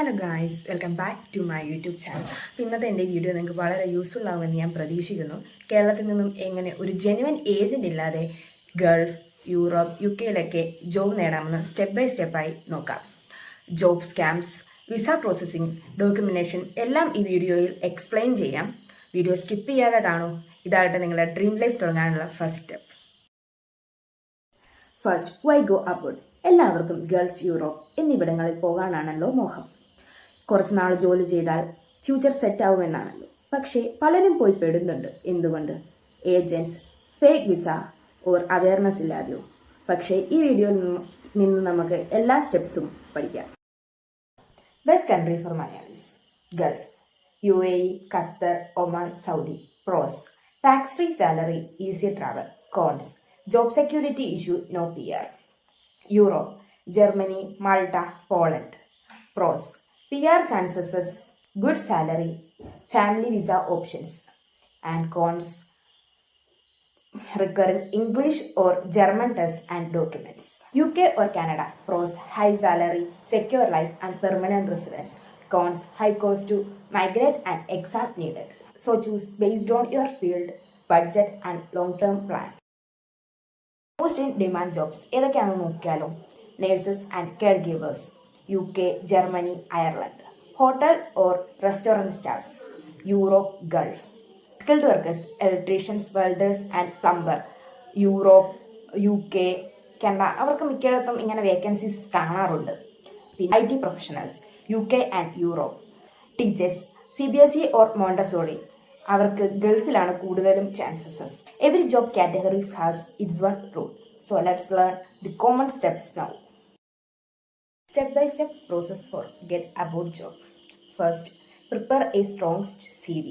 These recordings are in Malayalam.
Hello guys welcome back to my YouTube channel അപ്പോൾ ഇന്നത്തെ എന്റെ വീഡിയോ നിങ്ങൾക്ക് വളരെ യൂസ്ഫുൾ ആകുമെന്ന് ഞാൻ പ്രതീക്ഷിക്കുന്നു. കേരളത്തിൽ നിന്നും എങ്ങനെ ഒരു ജെനുവൻ ഏജന്റ് ഇല്ലാതെ ഗൾഫ് യൂറോപ്പ് യു കെയിലൊക്കെ ജോബ് നേടാമെന്ന് സ്റ്റെപ്പ് ബൈ സ്റ്റെപ്പായി നോക്കാം. Job scams visa processing documentation എല്ലാം ഈ വീഡിയോയിൽ എക്സ്പ്ലെയിൻ ചെയ്യാം. വീഡിയോ സ്കിപ്പ് ചെയ്യാതെ കാണൂ. ഇതായിട്ട് നിങ്ങളുടെ ഡ്രീം ലൈഫ് തുടങ്ങാനുള്ള first step first Y go abroad എല്ലാവർക്കും ഗൾഫ് യൂറോപ്പ് എന്നിവിടങ്ങളിൽ പോകാനാണല്ലോ മോഹം. കുറച്ച് നാൾ ജോലി ചെയ്താൽ ഫ്യൂച്ചർ സെറ്റ് ആവുമെന്നാണല്ലോ. പക്ഷേ പലരും പോയി പെടുന്നുണ്ട്. എന്തുകൊണ്ട്? Agents fake visa or awareness ഇല്ലാതെയോ? പക്ഷേ ഈ വീഡിയോയിൽ നിന്ന് നമുക്ക് എല്ലാ സ്റ്റെപ്സും പഠിക്കാം. Best country for Malayalees Gulf U A E Qatar Oman Saudi pros tax free salary easy travel cons job security issue no P R Europe Germany Malta Poland pros P R chances good salary family visa options and cons requiring English or German test and documents. UK or Canada pros high salary, secure life and permanent residence. Cons high cost to migrate and exam needed. So choose based on your field, budget and long term plan. Most in demand jobs ഏതൊക്കെയാണെന്ന് നോക്കിയാലോ nurses and care givers U K Germany Ireland hotel or restaurant staffs Europe Gulf skilled workers electricians welders and plumber Europe U K Canada അവർക്ക് മിക്കയിടത്തും ഇങ്ങനെ വേക്കൻസീസ് കാണാറുണ്ട്. പിന്നെ I T professionals U K and Europe teachers C B S E or Montessori അവർക്ക് ഗൾഫിലാണ് കൂടുതലും chances every job categories has its one rule so let's learn the common steps now Step by step process for get about job. First, prepare a strong CV.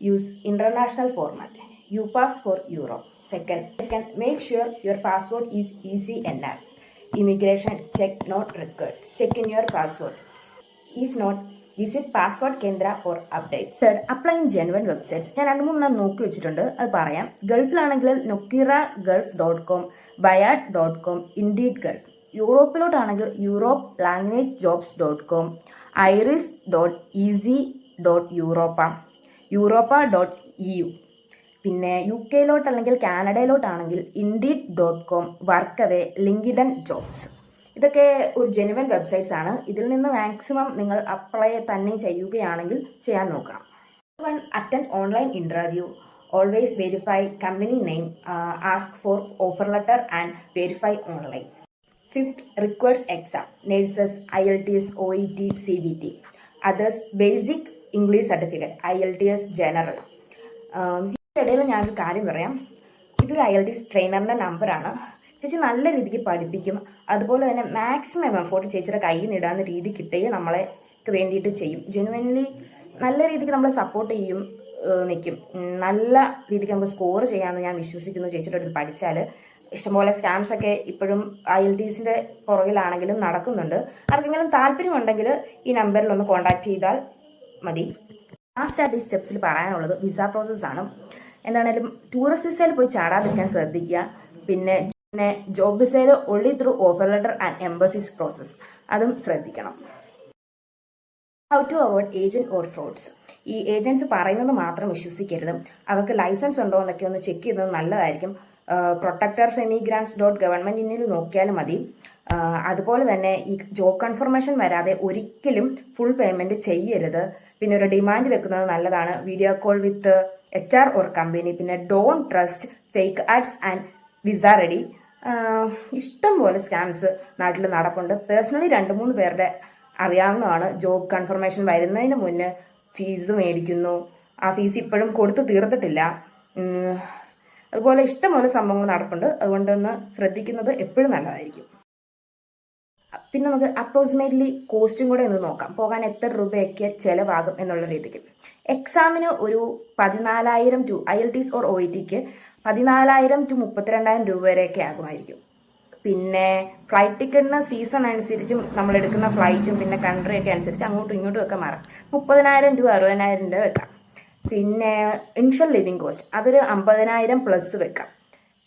Use international format. You pass for Europe. Second, second, make sure your password is easy enough. Immigration check not required. Check in your password. If not, visit password കേന്ദ്ര for update third apply in genuine websites ഞാൻ രണ്ട് മൂന്നെണ്ണം നോക്കി വെച്ചിട്ടുണ്ട് അത് പറയാം ഗൾഫിലാണെങ്കിൽ Naukri Gulf dot com Bayt dot com Indeed Gulf യൂറോപ്പിലോട്ടാണെങ്കിൽ Europe language jobs dot com EURES dot EC dot Europa Europa dot E U. പിന്നെ യു കെയിലോട്ട് അല്ലെങ്കിൽ കാനഡയിലോട്ടാണെങ്കിൽ Indeed dot com Workaway LinkedIn jobs. ഇതൊക്കെ ഒരു ജെനുവൻ വെബ്സൈറ്റ്സ് ആണ് ഇതിൽ നിന്ന് മാക്സിമം നിങ്ങൾ അപ്ലൈ തന്നെ ചെയ്യുകയാണെങ്കിൽ ചെയ്യാൻ നോക്കണം. One attend online interview always verify company name ask for offer letter and verify online. Fifth requires exam nurses IELTS O E T C B T others basic English certificate IELTS general ഇതിനിടയിൽ ഞാനൊരു കാര്യം പറയാം. ഇതൊരു ഐ എൽ ടി എസ് ട്രെയിനറിന്റെ നമ്പറാണ് ചേച്ചി നല്ല രീതിക്ക് പഠിപ്പിക്കും. അതുപോലെ തന്നെ മാക്സിമം എഫോർട്ട് ചേച്ചിയുടെ കയ്യിൽ നിന്ന് ഇടാവുന്ന രീതി കിട്ടുകയെ നമ്മളെ വേണ്ടിയിട്ട് ചെയ്യും. ജെനുവൻലി നല്ല രീതിക്ക് നമ്മളെ സപ്പോർട്ട് ചെയ്യും നിൽക്കും നല്ല രീതിക്ക് നമുക്ക് സ്കോർ ചെയ്യാമെന്ന് ഞാൻ വിശ്വസിക്കുന്നു ചേച്ചിയുടെ അടുത്ത് പഠിച്ചാൽ ഇഷ്ടംപോലെ സ്കാംസ് ഒക്കെ ഇപ്പോഴും ഐ എൽ ടി എസിന്റെ പുറകിലാണെങ്കിലും നടക്കുന്നുണ്ട്. ആർക്കെങ്കിലും താല്പര്യമുണ്ടെങ്കിൽ ഈ നമ്പറിൽ ഒന്ന് കോൺടാക്ട് ചെയ്താൽ മതി. ലാസ്റ്റായിട്ട് ഈ സ്റ്റെപ്സിൽ പറയാനുള്ളത് വിസ പ്രോസസ് ആണ്. എന്താണേലും ടൂറിസ്റ്റ് വിസയിൽ പോയി ചാടാതിരിക്കാൻ ശ്രദ്ധിക്കുക. പിന്നെ പിന്നെ ജോബ് വിസയിൽ only through offer letter and embassies process അതും ശ്രദ്ധിക്കണം. How to avoid agent or frauds ഈ ഏജൻസ് പറയുന്നത് മാത്രം വിശ്വസിക്കരുത്. അവർക്ക് ലൈസൻസ് ഉണ്ടോ എന്നൊക്കെ ഒന്ന് ചെക്ക് ചെയ്യുന്നത് നല്ലതായിരിക്കും. പ്രൊട്ടക്ടർ ഫെമിഗ്രാൻസ് ഡോട്ട് ഗവൺമെന്റ് ഇന്നിൽ നോക്കിയാലും മതി. അതുപോലെ തന്നെ ഈ ജോബ് കൺഫർമേഷൻ വരാതെ ഒരിക്കലും ഫുൾ പേയ്മെന്റ് ചെയ്യരുത്. പിന്നെ ഒരു ഡിമാൻഡ് വെക്കുന്നത് നല്ലതാണ്. Video call with H R or company പിന്നെ don't trust fake ads and visa ready ഇഷ്ടം പോലെ സ്കാംസ് നാട്ടിൽ നടപ്പുണ്ട്. പേഴ്സണലി രണ്ട് മൂന്ന് പേരുടെ അറിയാവുന്നതാണ് ജോബ് കൺഫർമേഷൻ വരുന്നതിന് മുന്നേ ഫീസ് മേടിക്കുന്നു. ആ ഫീസ് ഇപ്പോഴും കൊടുത്തു തീർത്തിട്ടില്ല. അതുപോലെ ഇഷ്ടംപോലെ സംഭവങ്ങൾ നടപ്പുണ്ട്. അതുകൊണ്ടൊന്ന് ശ്രദ്ധിക്കുന്നത് എപ്പോഴും നല്ലതായിരിക്കും. പിന്നെ നമുക്ക് അപ്രോക്സിമേറ്റ്ലി കോസ്റ്റും കൂടെ ഒന്ന് നോക്കാം. പോകാൻ എത്ര രൂപയൊക്കെ ചിലവാകും എന്നുള്ള രീതിക്ക്. എക്സാമിന് ഒരു പതിനാലായിരം to IELTS or O E tick പതിനാലായിരം ടു മുപ്പത്തിരണ്ടായിരം രൂപ വരെയൊക്കെ ആകുമായിരിക്കും. പിന്നെ ഫ്ലൈറ്റ് ടിക്കറ്റിന് സീസൺ അനുസരിച്ചും നമ്മൾ എടുക്കുന്ന ഫ്ലൈറ്റും പിന്നെ കൺട്രിയൊക്കെ അനുസരിച്ച് അങ്ങോട്ടും ഇങ്ങോട്ടും ഒക്കെ മാറാം. മുപ്പതിനായിരം രൂപ അറുപതിനായിരം രൂപ വെക്കാം. പിന്നെ ഇൻഷ്യൽ ലിവിങ് കോസ്റ്റ് അതൊരു അമ്പതിനായിരം പ്ലസ് വെക്കാം.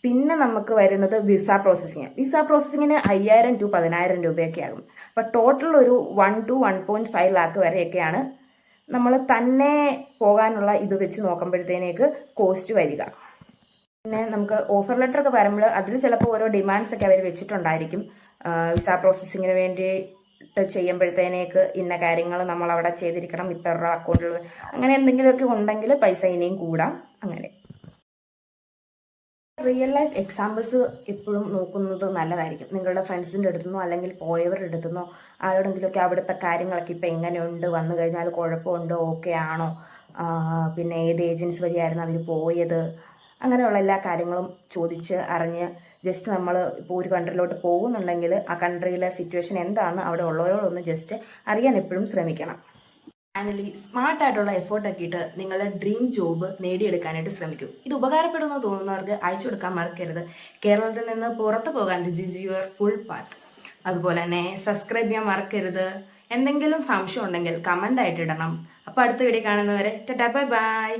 പിന്നെ നമുക്ക് വരുന്നത് വിസ പ്രോസസ്സിങ് വിസ പ്രോസസ്സിങ്ങിന് അയ്യായിരം ടു പതിനായിരം രൂപയൊക്കെ ആകും. അപ്പോൾ ടോട്ടൽ ഒരു one to one point five lakh വരെയൊക്കെയാണ് നമ്മൾ തന്നെ പോകാനുള്ള ഇത് വെച്ച് നോക്കുമ്പോഴത്തേനേക്ക് കോസ്റ്റ് വരിക. പിന്നെ നമുക്ക് ഓഫർ ലെറ്റർ ഒക്കെ വരുമ്പോൾ അതിൽ ചിലപ്പോൾ ഓരോ ഡിമാൻഡ്സ് ഒക്കെ അവർ വെച്ചിട്ടുണ്ടായിരിക്കും. വിസ പ്രോസസ്സിങ്ങിന് വേണ്ടിയിട്ട് ചെയ്യുമ്പോഴത്തേനേക്ക് ഇന്ന കാര്യങ്ങൾ നമ്മൾ അവിടെ ചെയ്തിരിക്കണം ഇത്ര രൂപ അക്കൗണ്ടിൽ അങ്ങനെ എന്തെങ്കിലുമൊക്കെ ഉണ്ടെങ്കിൽ പൈസ ഇനിയും കൂടാം. അങ്ങനെ. റിയൽ ലൈഫ് എക്സാമ്പിൾസ് എപ്പോഴും നോക്കുന്നത് നല്ലതായിരിക്കും. നിങ്ങളുടെ ഫ്രണ്ട്സിന്റെ അടുത്തുനിന്നോ അല്ലെങ്കിൽ പോയവരുടെ അടുത്തുനിന്നോ ആരോടെങ്കിലുമൊക്കെ അവിടുത്തെ കാര്യങ്ങളൊക്കെ ഇപ്പം എങ്ങനെയുണ്ട്? വന്നു കഴിഞ്ഞാൽ കുഴപ്പമുണ്ടോ? ഓക്കെ ആണോ? പിന്നെ ഏത് ഏജൻസി വഴിയായിരുന്നു അവർ പോയത്? അങ്ങനെയുള്ള എല്ലാ കാര്യങ്ങളും ചോദിച്ച് അറിഞ്ഞ് ജസ്റ്റ് നമ്മൾ ഇപ്പോൾ ഒരു കൺട്രിയിലോട്ട് പോകുന്നുണ്ടെങ്കിൽ ആ കൺട്രിയിലെ സിറ്റുവേഷൻ എന്താണ്? അവിടെ ഉള്ളവരോടൊന്ന് ജസ്റ്റ് അറിയാൻ എപ്പോഴും ശ്രമിക്കണം. ഫൈനലി സ്മാർട്ടായിട്ടുള്ള എഫേർട്ടൊക്കെ ഇട്ട് നിങ്ങളുടെ ഡ്രീം ജോബ് നേടിയെടുക്കാനായിട്ട് ശ്രമിക്കൂ. ഇത് ഉപകാരപ്പെടുമെന്ന് തോന്നുന്നവർക്ക് അയച്ചു കൊടുക്കാൻ മറക്കരുത്. കേരളത്തിൽ നിന്ന് പുറത്തു പോകാൻ this is your full part അതുപോലെ തന്നെ സബ്സ്ക്രൈബ് ചെയ്യാൻ മറക്കരുത്. എന്തെങ്കിലും സംശയം ഉണ്ടെങ്കിൽ കമന്റ് ആയിട്ട് ഇടണം. അപ്പോൾ അടുത്ത വീഡിയോ കാണുന്നവരെ ടാ ബൈ ബൈ